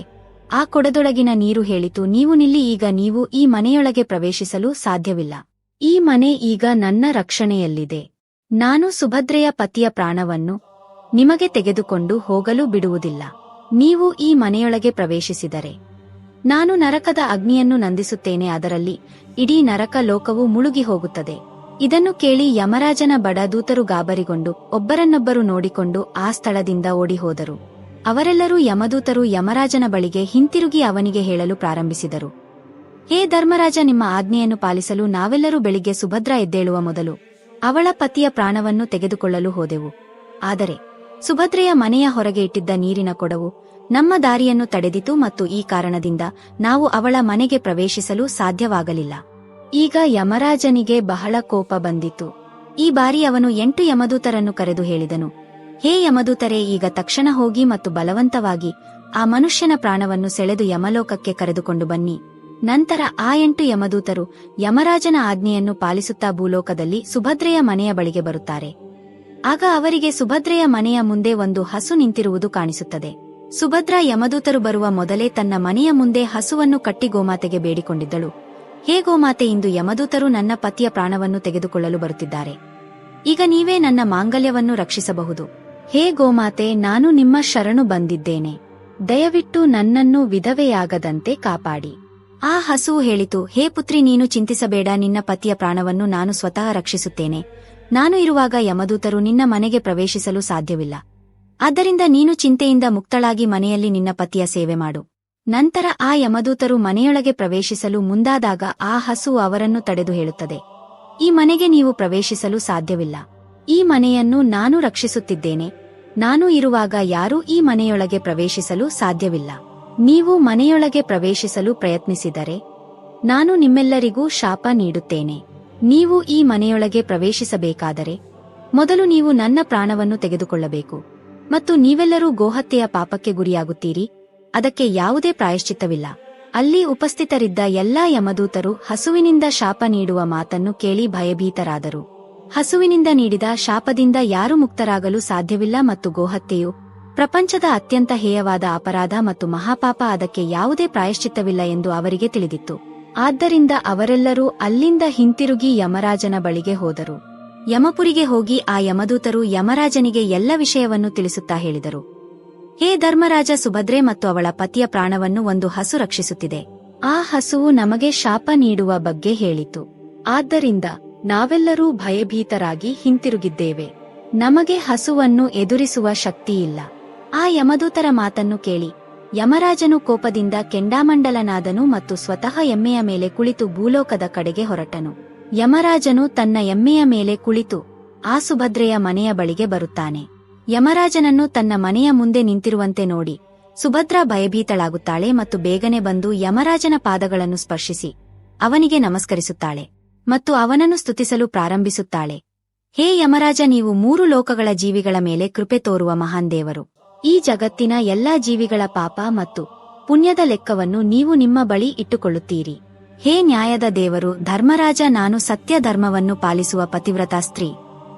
ಆ ಕೊಡದೊಳಗಿನ ನೀರು ಹೇಳಿತು, ನೀವು ನಿಲ್ಲಿ, ಈಗ ನೀವು ಈ ಮನೆಯೊಳಗೆ ಪ್ರವೇಶಿಸಲು ಸಾಧ್ಯವಿಲ್ಲ. ಈ ಮನೆ ಈಗ ನನ್ನ ರಕ್ಷಣೆಯಲ್ಲಿದೆ. ನಾನು ಸುಭದ್ರೆಯ ಪತಿಯ ಪ್ರಾಣವನ್ನು ನಿಮಗೆ ತೆಗೆದುಕೊಂಡು ಹೋಗಲು ಬಿಡುವುದಿಲ್ಲ. ನೀವು ಈ ಮನೆಯೊಳಗೆ ಪ್ರವೇಶಿಸಿದರೆ ನಾನು ನರಕದ ಅಗ್ನಿಯನ್ನು ನಂದಿಸುತ್ತೇನೆ, ಅದರಲ್ಲಿ ಇಡೀ ನರಕ ಲೋಕವು ಮುಳುಗಿ ಹೋಗುತ್ತದೆ. ಇದನ್ನು ಕೇಳಿ ಯಮರಾಜನ ಬಡ ದೂತರು ಗಾಬರಿಗೊಂಡು ಒಬ್ಬರನ್ನೊಬ್ಬರು ನೋಡಿಕೊಂಡು ಆ ಸ್ಥಳದಿಂದ ಓಡಿಹೋದರು. ಅವರೆಲ್ಲರೂ ಯಮದೂತರು ಯಮರಾಜನ ಬಳಿಗೆ ಹಿಂತಿರುಗಿ ಅವನಿಗೆ ಹೇಳಲು ಪ್ರಾರಂಭಿಸಿದರು. ಹೇ ಧರ್ಮರಾಜ, ನಿಮ್ಮ ಆಜ್ಞೆಯನ್ನು ಪಾಲಿಸಲು ನಾವೆಲ್ಲರೂ ಬೆಳಿಗ್ಗೆ ಸುಭದ್ರ ಎದ್ದೇಳುವ ಮೊದಲು ಅವಳ ಪತಿಯ ಪ್ರಾಣವನ್ನು ತೆಗೆದುಕೊಳ್ಳಲು ಹೋದೆವು. ಆದರೆ ಸುಭದ್ರೆಯ ಮನೆಯ ಹೊರಗೆ ಇಟ್ಟಿದ್ದ ನೀರಿನ ಕೊಡವು ನಮ್ಮ ದಾರಿಯನ್ನು ತಡೆದಿತು ಮತ್ತು ಈ ಕಾರಣದಿಂದ ನಾವು ಅವಳ ಮನೆಗೆ ಪ್ರವೇಶಿಸಲು ಸಾಧ್ಯವಾಗಲಿಲ್ಲ. ಈಗ ಯಮರಾಜನಿಗೆ ಬಹಳ ಕೋಪ ಬಂದಿತು. ಈ ಬಾರಿ ಅವನು ಎಂಟು ಯಮದೂತರನ್ನು ಕರೆದು ಹೇಳಿದನು. ಹೇ ಯಮದೂತರೇ, ಈಗ ತಕ್ಷಣ ಹೋಗಿ ಮತ್ತು ಬಲವಂತವಾಗಿ ಆ ಮನುಷ್ಯನ ಪ್ರಾಣವನ್ನು ಸೆಳೆದು ಯಮಲೋಕಕ್ಕೆ ಕರೆದುಕೊಂಡು ಬನ್ನಿ. ನಂತರ ಆ ಎಂಟು ಯಮದೂತರು ಯಮರಾಜನ ಆಜ್ಞೆಯನ್ನು ಪಾಲಿಸುತ್ತಾ ಭೂಲೋಕದಲ್ಲಿ ಸುಭದ್ರೆಯ ಮನೆಯ ಬಳಿಗೆ ಬರುತ್ತಾರೆ. ಆಗ ಅವರಿಗೆ ಸುಭದ್ರೆಯ ಮನೆಯ ಮುಂದೆ ಒಂದು ಹಸು ನಿಂತಿರುವುದು ಕಾಣಿಸುತ್ತದೆ. ಸುಭದ್ರ ಯಮದೂತರು ಬರುವ ಮೊದಲೇ ತನ್ನ ಮನೆಯ ಮುಂದೆ ಹಸುವನ್ನು ಕಟ್ಟಿ ಗೋಮಾತೆಗೆ ಬೇಡಿಕೊಂಡಿದ್ದಳು. ಹೇ ಗೋಮಾತೆ, ಇಂದು ಯಮದೂತರು ನನ್ನ ಪತಿಯ ಪ್ರಾಣವನ್ನು ತೆಗೆದುಕೊಳ್ಳಲು ಬರುತ್ತಿದ್ದಾರೆ. ಈಗ ನೀವೇ ನನ್ನ ಮಾಂಗಲ್ಯವನ್ನು ರಕ್ಷಿಸಬಹುದು. ಹೇ ಗೋಮಾತೆ, ನಾನು ನಿಮ್ಮ ಶರಣು ಬಂದಿದ್ದೇನೆ. ದಯವಿಟ್ಟು ನನ್ನನ್ನು ವಿಧವೆಯಾಗದಂತೆ ಕಾಪಾಡಿ. ಆ ಹಸುವು ಹೇಳಿತು, ಹೇ ಪುತ್ರಿ, ನೀನು ಚಿಂತಿಸಬೇಡ, ನಿನ್ನ ಪತಿಯ ಪ್ರಾಣವನ್ನು ನಾನು ಸ್ವತಃ ರಕ್ಷಿಸುತ್ತೇನೆ. ನಾನು ಇರುವಾಗ ಯಮದೂತರು ನಿನ್ನ ಮನೆಗೆ ಪ್ರವೇಶಿಸಲು ಸಾಧ್ಯವಿಲ್ಲ. ಆದ್ದರಿಂದ ನೀನು ಚಿಂತೆಯಿಂದ ಮುಕ್ತಳಾಗಿ ಮನೆಯಲ್ಲಿ ನಿನ್ನ ಪತಿಯ ಸೇವೆ ಮಾಡು. ನಂತರ ಆ ಯಮದೂತರು ಮನೆಯೊಳಗೆ ಪ್ರವೇಶಿಸಲು ಮುಂದಾದಾಗ ಆ ಹಸು ಅವರನ್ನು ತಡೆದು ಹೇಳುತ್ತದೆ. ಈ ಮನೆಗೆ ನೀವು ಪ್ರವೇಶಿಸಲು ಸಾಧ್ಯವಿಲ್ಲ. ಈ ಮನೆಯನ್ನು ನಾನು ರಕ್ಷಿಸುತ್ತಿದ್ದೇನೆ. ನಾನು ಇರುವಾಗ ಯಾರೂ ಈ ಮನೆಯೊಳಗೆ ಪ್ರವೇಶಿಸಲು ಸಾಧ್ಯವಿಲ್ಲ. ನೀವು ಮನೆಯೊಳಗೆ ಪ್ರವೇಶಿಸಲು ಪ್ರಯತ್ನಿಸಿದರೆ ನಾನು ನಿಮ್ಮೆಲ್ಲರಿಗೂ ಶಾಪ ನೀಡುತ್ತೇನೆ. ನೀವು ಈ ಮನೆಯೊಳಗೆ ಪ್ರವೇಶಿಸಬೇಕಾದರೆ ಮೊದಲು ನೀವು ನನ್ನ ಪ್ರಾಣವನ್ನು ತೆಗೆದುಕೊಳ್ಳಬೇಕು. ಮತ್ತು ನೀವೆಲ್ಲರೂ ಗೋಹತ್ಯೆಯ ಪಾಪಕ್ಕೆ ಗುರಿಯಾಗುತ್ತೀರಿ. ಅದಕ್ಕೆ ಯಾವುದೇ ಪ್ರಾಯಶ್ಚಿತ್ತವಿಲ್ಲ. ಅಲ್ಲಿ ಉಪಸ್ಥಿತರಿದ್ದ ಎಲ್ಲಾ ಯಮದೂತರು ಹಸುವಿನಿಂದ ಶಾಪ ನೀಡುವ ಮಾತನ್ನು ಕೇಳಿ ಭಯಭೀತರಾದರು. ಹಸುವಿನಿಂದ ನೀಡಿದ ಶಾಪದಿಂದ ಯಾರು ಮುಕ್ತರಾಗಲು ಸಾಧ್ಯವಿಲ್ಲ ಮತ್ತು ಗೋಹತ್ಯೆಯು ಪ್ರಪಂಚದ ಅತ್ಯಂತ ಹೇಯವಾದ ಅಪರಾಧ ಮತ್ತು ಮಹಾಪಾಪ ಅದಕ್ಕೆ ಯಾವುದೇ ಪ್ರಾಯಶ್ಚಿತ್ತವಿಲ್ಲ ಎಂದು ಅವರಿಗೆ ತಿಳಿದಿತ್ತು. ಆದ್ದರಿಂದ ಅವರೆಲ್ಲರೂ ಅಲ್ಲಿಂದ ಹಿಂತಿರುಗಿ ಯಮರಾಜನ ಬಳಿಗೆ ಹೋದರು. ಯಮಪುರಿಗೆ ಹೋಗಿ ಆ ಯಮದೂತರು ಯಮರಾಜನಿಗೆ ಎಲ್ಲ ವಿಷಯವನ್ನು ತಿಳಿಸುತ್ತಾ ಹೇಳಿದರು. ಹೇ ಧರ್ಮರಾಜ ಸುಭದ್ರೆ ಮತ್ತು ಅವಳ ಪತಿಯ ಪ್ರಾಣವನ್ನು ಒಂದು ಹಸು ರಕ್ಷಿಸುತ್ತಿದೆ. ಆ ಹಸುವು ನಮಗೆ ಶಾಪ ನೀಡುವ ಬಗ್ಗೆ ಹೇಳಿತು. ಆದ್ದರಿಂದ ನಾವೆಲ್ಲರೂ ಭಯಭೀತರಾಗಿ ಹಿಂತಿರುಗಿದ್ದೇವೆ. ನಮಗೆ ಹಸುವನ್ನು ಎದುರಿಸುವ ಶಕ್ತಿಯಿಲ್ಲ. ಆ ಯಮದೂತರ ಮಾತನ್ನು ಕೇಳಿ. ಯಮರಾಜನು ಕೋಪದಿಂದ ಕೆಂಡಾಮಂಡಲನಾದನು ಮತ್ತು ಸ್ವತಃ ಎಮ್ಮೆಯ ಮೇಲೆ ಕುಳಿತು ಭೂಲೋಕದ ಕಡೆಗೆ ಹೊರಟನು. ಯಮರಾಜನು ತನ್ನ ಎಮ್ಮೆಯ ಮೇಲೆ ಕುಳಿತು ಆ ಸುಭದ್ರೆಯ ಮನೆಯ ಬಳಿಗೆ ಬರುತ್ತಾನೆ. ಯಮರಾಜನನ್ನು ತನ್ನ ಮನೆಯ ಮುಂದೆ ನಿಂತಿರುವಂತೆ ನೋಡಿ. ಸುಭದ್ರ ಭಯಭೀತಳಾಗುತ್ತಾಳೆ ಮತ್ತು ಬೇಗನೆ ಬಂದು ಯಮರಾಜನ ಪಾದಗಳನ್ನು ಸ್ಪರ್ಶಿಸಿ. ಅವನಿಗೆ ನಮಸ್ಕರಿಸುತ್ತಾಳೆ ಮತ್ತು ಅವನನ್ನು ಸ್ತುತಿಸಲು ಪ್ರಾರಂಭಿಸುತ್ತಾಳೆ. ಹೇ ಯಮರಾಜ, ನೀವು ಮೂರು ಲೋಕಗಳ ಜೀವಿಗಳ ಮೇಲೆ ಕೃಪೆ ತೋರುವ ಮಹಾನ್ ದೇವರು. ಈ ಜಗತ್ತಿನ ಎಲ್ಲಾ ಜೀವಿಗಳ ಪಾಪ ಮತ್ತು ಪುಣ್ಯದ ಲೆಕ್ಕವನ್ನು ನೀವು ನಿಮ್ಮ ಬಳಿ ಇಟ್ಟುಕೊಳ್ಳುತ್ತೀರಿ. ಹೇ ನ್ಯಾಯದ ದೇವರು, ಧರ್ಮರಾಜ, ನಾನು ಸತ್ಯ ಧರ್ಮವನ್ನು ಪಾಲಿಸುವ ಪತಿವ್ರತ ಸ್ತ್ರೀ.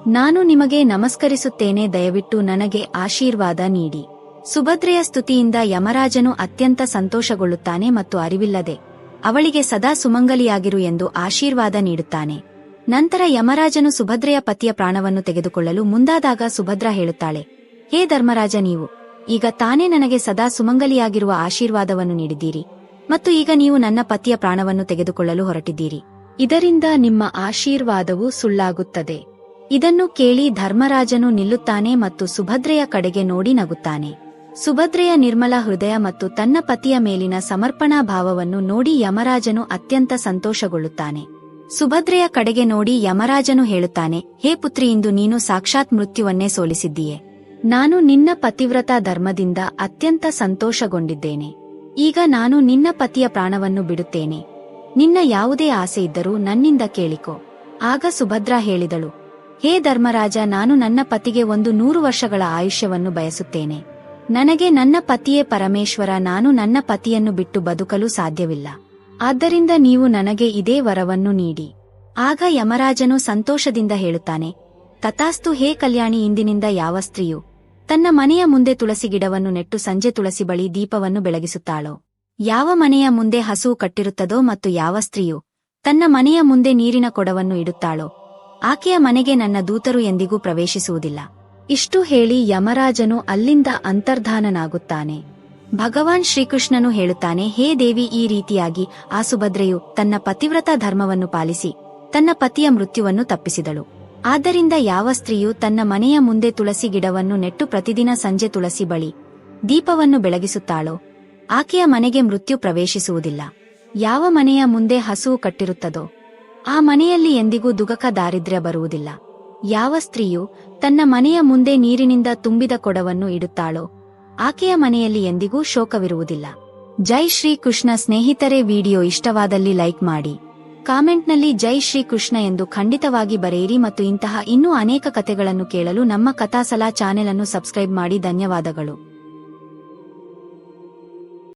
ನಾನು ನಿಮಗೆ ನಮಸ್ಕರಿಸುತ್ತೇನೆ, ದಯವಿಟ್ಟು ನನಗೆ ಆಶೀರ್ವಾದ ನೀಡಿ. ಸುಭದ್ರೆಯ ಸ್ತುತಿಯಿಂದ ಯಮರಾಜನು ಅತ್ಯಂತ ಸಂತೋಷಗೊಳ್ಳುತ್ತಾನೆ ಮತ್ತು ಅರಿವಿಲ್ಲದೆ ಅವಳಿಗೆ ಸದಾ ಸುಮಂಗಲಿಯಾಗಿರು ಎಂದು ಆಶೀರ್ವಾದ ನೀಡುತ್ತಾನೆ. ನಂತರ ಯಮರಾಜನು ಸುಭದ್ರೆಯ ಪತಿಯ ಪ್ರಾಣವನ್ನು ತೆಗೆದುಕೊಳ್ಳಲು ಮುಂದಾದಾಗ ಸುಭದ್ರ ಹೇಳುತ್ತಾಳೆ ಹೇ ಧರ್ಮರಾಜ ನೀವು, ಈಗ ತಾನೇ ನನಗೆ ಸದಾ ಸುಮಂಗಲಿಯಾಗಿರುವ ಆಶೀರ್ವಾದವನ್ನು ನೀಡಿದ್ದೀರಿ ಮತ್ತು ಈಗ ನೀವು ನನ್ನ ಪತಿಯ ಪ್ರಾಣವನ್ನು ತೆಗೆದುಕೊಳ್ಳಲು ಹೊರಟಿದ್ದೀರಿ. ಇದರಿಂದ ನಿಮ್ಮ ಆಶೀರ್ವಾದವು ಸುಳ್ಳಾಗುತ್ತದೆ. ಇದನ್ನು ಕೇಳಿ ಧರ್ಮರಾಜನು ನಿಲ್ಲುತ್ತಾನೆ ಮತ್ತು ಸುಭದ್ರೆಯ ಕಡೆಗೆ ನೋಡಿ ನಗುತ್ತಾನೆ. ಸುಭದ್ರೆಯ ನಿರ್ಮಲ ಹೃದಯ ಮತ್ತು ತನ್ನ ಪತಿಯ ಮೇಲಿನ ಸಮರ್ಪಣಾ ಭಾವವನ್ನು ನೋಡಿ ಯಮರಾಜನು ಅತ್ಯಂತ ಸಂತೋಷಗೊಳ್ಳುತ್ತಾನೆ. ಸುಭದ್ರೆಯ ಕಡೆಗೆ ನೋಡಿ ಯಮರಾಜನು ಹೇಳುತ್ತಾನೆ, ಹೇ ಪುತ್ರಿ, ಇಂದು ನೀನು ಸಾಕ್ಷಾತ್ ಮೃತ್ಯುವನ್ನೇ ಸೋಲಿಸಿದ್ದೀಯೆ. ನಾನು ನಿನ್ನ ಪತಿವ್ರತ ಧರ್ಮದಿಂದ ಅತ್ಯಂತ ಸಂತೋಷಗೊಂಡಿದ್ದೇನೆ. ಈಗ ನಾನು ನಿನ್ನ ಪತಿಯ ಪ್ರಾಣವನ್ನು ಬಿಡುತ್ತೇನೆ. ನಿನ್ನ ಯಾವುದೇ ಆಸೆ ಇದ್ದರೂ ನನ್ನಿಂದ ಕೇಳಿಕೊ. ಆಗ ಸುಭದ್ರಾ ಹೇಳಿದಳು, ಹೇ ಧರ್ಮರಾಜ, ನಾನು ನನ್ನ ಪತಿಗೆ ಒಂದು ನೂರು ವರ್ಷಗಳ ಆಯುಷ್ಯವನ್ನು ಬಯಸುತ್ತೇನೆ. ನನಗೆ ನನ್ನ ಪತಿಯೇ ಪರಮೇಶ್ವರ, ನಾನು ನನ್ನ ಪತಿಯನ್ನು ಬಿಟ್ಟು ಬದುಕಲು ಸಾಧ್ಯವಿಲ್ಲ. ಆದ್ದರಿಂದ ನೀವು ನನಗೆ ಇದೇ ವರವನ್ನು ನೀಡಿ. ಆಗ ಯಮರಾಜನು ಸಂತೋಷದಿಂದ ಹೇಳುತ್ತಾನೆ, ತಥಾಸ್ತು ಹೇ ಕಲ್ಯಾಣಿ, ಇಂದಿನಿಂದ ಯಾವ ಸ್ತ್ರೀಯು ತನ್ನ ಮನೆಯ ಮುಂದೆ ತುಳಸಿ ಗಿಡವನ್ನು ನೆಟ್ಟು ಸಂಜೆ ತುಳಸಿ ಬಳಿ ದೀಪವನ್ನು ಬೆಳಗಿಸುತ್ತಾಳೋ. ಯಾವ ಮನೆಯ ಮುಂದೆ ಹಸುವು ಕಟ್ಟಿರುತ್ತದೋ ಮತ್ತು ಯಾವ ಸ್ತ್ರೀಯು ತನ್ನ ಮನೆಯ ಮುಂದೆ ನೀರಿನ ಕೊಡವನ್ನು ಇಡುತ್ತಾಳೋ, ಆಕೆಯ ಮನೆಗೆ ನನ್ನ ದೂತರು ಎಂದಿಗೂ ಪ್ರವೇಶಿಸುವುದಿಲ್ಲ. ಇಷ್ಟು ಹೇಳಿ ಯಮರಾಜನು ಅಲ್ಲಿಂದ ಅಂತರ್ಧಾನನಾಗುತ್ತಾನೆ. ಭಗವಾನ್ ಶ್ರೀಕೃಷ್ಣನು ಹೇಳುತ್ತಾನೆ, ಹೇ ದೇವಿ, ಈ ರೀತಿಯಾಗಿ ಆ ತನ್ನ ಪತಿವ್ರತ ಧರ್ಮವನ್ನು ಪಾಲಿಸಿ ತನ್ನ ಪತಿಯ ಮೃತ್ಯುವನ್ನು ತಪ್ಪಿಸಿದಳು. ಆದ್ದರಿಂದ ಯಾವ ಸ್ತ್ರೀಯು ತನ್ನ ಮನೆಯ ಮುಂದೆ ತುಳಸಿ ಗಿಡವನ್ನು ನೆಟ್ಟು ಪ್ರತಿದಿನ ಸಂಜೆ ತುಳಸಿ ಬಳಿ ದೀಪವನ್ನು ಬೆಳಗಿಸುತ್ತಾಳೋ, ಆಕೆಯ ಮನೆಗೆ ಮೃತ್ಯು ಪ್ರವೇಶಿಸುವುದಿಲ್ಲ. ಯಾವ ಮನೆಯ ಮುಂದೆ ಹಸುವು ಕಟ್ಟಿರುತ್ತದೋ, ಆ ಮನೆಯಲ್ಲಿ ಎಂದಿಗೂ ದುಗಕ ದಾರಿದ್ರ್ಯ ಬರುವುದಿಲ್ಲ. ಯಾವ ಸ್ತ್ರೀಯು ತನ್ನ ಮನೆಯ ಮುಂದೆ ನೀರಿನಿಂದ ತುಂಬಿದ ಕೊಡವನ್ನು ಇಡುತ್ತಾಳೋ, ಆಕೆಯ ಮನೆಯಲ್ಲಿ ಎಂದಿಗೂ ಶೋಕವಿರುವುದಿಲ್ಲ. ಜೈ ಶ್ರೀ ಕೃಷ್ಣ ಸ್ನೇಹಿತರೆ, ವಿಡಿಯೋ ಇಷ್ಟವಾದಲ್ಲಿ ಲೈಕ್ ಮಾಡಿ. ಕಾಮೆಂಟ್ನಲ್ಲಿ ಜೈ ಶ್ರೀ ಕೃಷ್ಣ ಎಂದು ಖಂಡಿತವಾಗಿ ಬರೆಯಿರಿ ಮತ್ತು ಇಂತಹ ಇನ್ನೂ ಅನೇಕ ಕಥೆಗಳನ್ನು ಕೇಳಲು ನಮ್ಮ ಕಥಾಸಲ ಚಾನೆಲ್ ಅನ್ನು ಸಬ್ಸ್ಕ್ರೈಬ್ ಮಾಡಿ ಧನ್ಯವಾದಗಳು.